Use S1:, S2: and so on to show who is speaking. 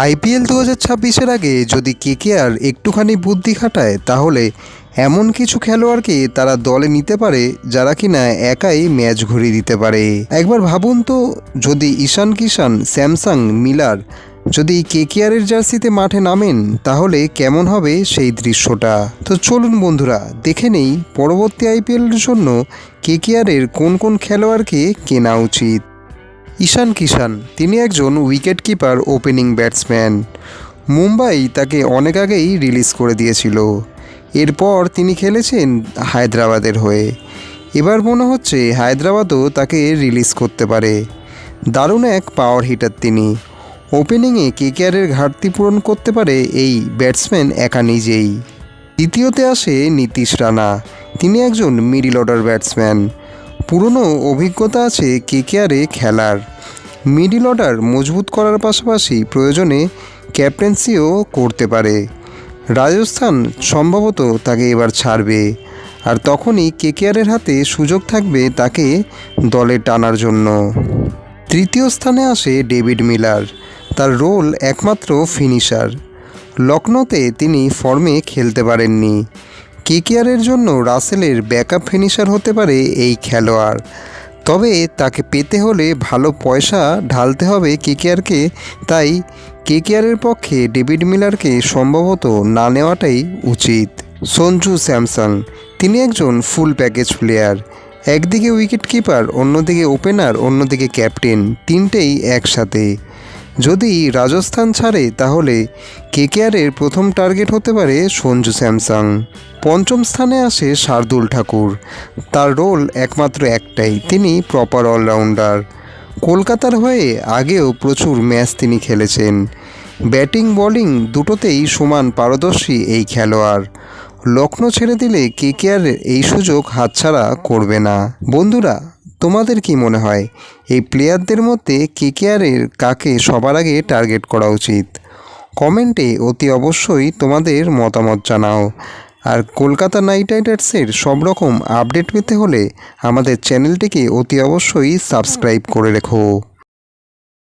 S1: IPL দু হাজার ছাব্বিশের আগে যদি কেকেআর একটুখানি বুদ্ধি খাটায়, তাহলে এমন কিছু খেলোয়াড়কে তারা দলে নিতে পারে যারা কিনা একাই ম্যাচ ঘুরিয়ে দিতে পারে। একবার ভাবুন তো, যদি ঈশান কিষান, স্যামসাং, মিলার যদি কেকেআরের জার্সিতে মাঠে নামেন, তাহলে কেমন হবে সেই দৃশ্যটা? তো চলুন বন্ধুরা, দেখে নেই পরবর্তী আইপিএলের জন্য কেকেআরের কোন কোন খেলোয়াড়কে কেনা উচিত। ঈশান কিষান, তিনি একজন wicket keeper, opening batsman. Mumbai তাকে অনেক আগেই রিলিজ করে দিয়েছিল। এরপর তিনি খেলেছেন হায়দ্রাবাদের হয়ে। এবার মনে হচ্ছে হায়দ্রাবাদও তাকে রিলিজ করতে পারে। দারুণ এক পাওয়ার হিটার তিনি। ওপেনিংয়ে কেকেআরের ঘাটতি পূরণ করতে পারে এই ব্যাটসম্যান একা নিজেই। দ্বিতীয়তে আসে নীতিশ রানা। তিনি একজন মিডিল অর্ডার ব্যাটসম্যান পুরনো অভিজ্ঞতা আছে কেকেআরে খেলার। মিডিল অর্ডার মজবুত করার পাশাপাশি প্রয়োজনে ক্যাপ্টেন্সিও করতে পারে। রাজস্থান সম্ভবত তাকে এবার ছাড়বে আর তখনই কেকেআরের হাতে সুযোগ থাকবে তাকে দলে টানার জন্য। তৃতীয় স্থানে আসে ডেভিড মিলার, তার রোল একমাত্র ফিনিশার। লখনৌতে তিনি ফর্মে খেলতে পারেননি। কেকেআরের জন্য রাসেলের ব্যাকআপ ফিনিশার হতে পারে এই খেলোয়াড়। তবে তাকে পেতে হলে ভালো পয়সা ঢালতে হবে কেকেআরকে, তাই কেকেআরের পক্ষে ডেভিড মিলারকে সম্ভবত না নেওয়াটাই উচিত। সঞ্জু স্যামসাং তিনি একজন ফুল প্যাকেজ প্লেয়ার। একদিকে উইকেট কিপার অন্যদিকে ওপেনার, অন্যদিকে ক্যাপ্টেন, তিনটেই একসাথে। যদি রাজস্থান ছাড়ে, তাহলে কেকেআরের প্রথম টার্গেট হতে পারে সঞ্জু স্যামসাং। পঞ্চম স্থানে আসে শার্দুল ঠাকুর। তার রোল একমাত্র একটাই, তিনি প্রপার অলরাউন্ডার। কলকাতার হয়ে আগেও প্রচুর ম্যাচ তিনি খেলেছেন। ব্যাটিং, বোলিং দুটোতেই সমান পারদর্শী এই খেলোয়াড়। লক্ষ্ণৌ ছেড়ে দিলে কেকেআর এই সুযোগ হাতছাড়া করবে না। বন্ধুরা তোমাদের কি মনে হয়? এই প্লেয়ারদের মধ্যে কে কেকেআরের কাকে সবার আগে টার্গেট করা উচিত? কমেন্টে অতি অবশ্যই তোমাদের মতামত জানাও। আর কলকাতা নাইট রাইডার্সের সব রকম আপডেট পেতে হলে আমাদের চ্যানেলটিকে অতি অবশ্যই সাবস্ক্রাইব করে রেখো।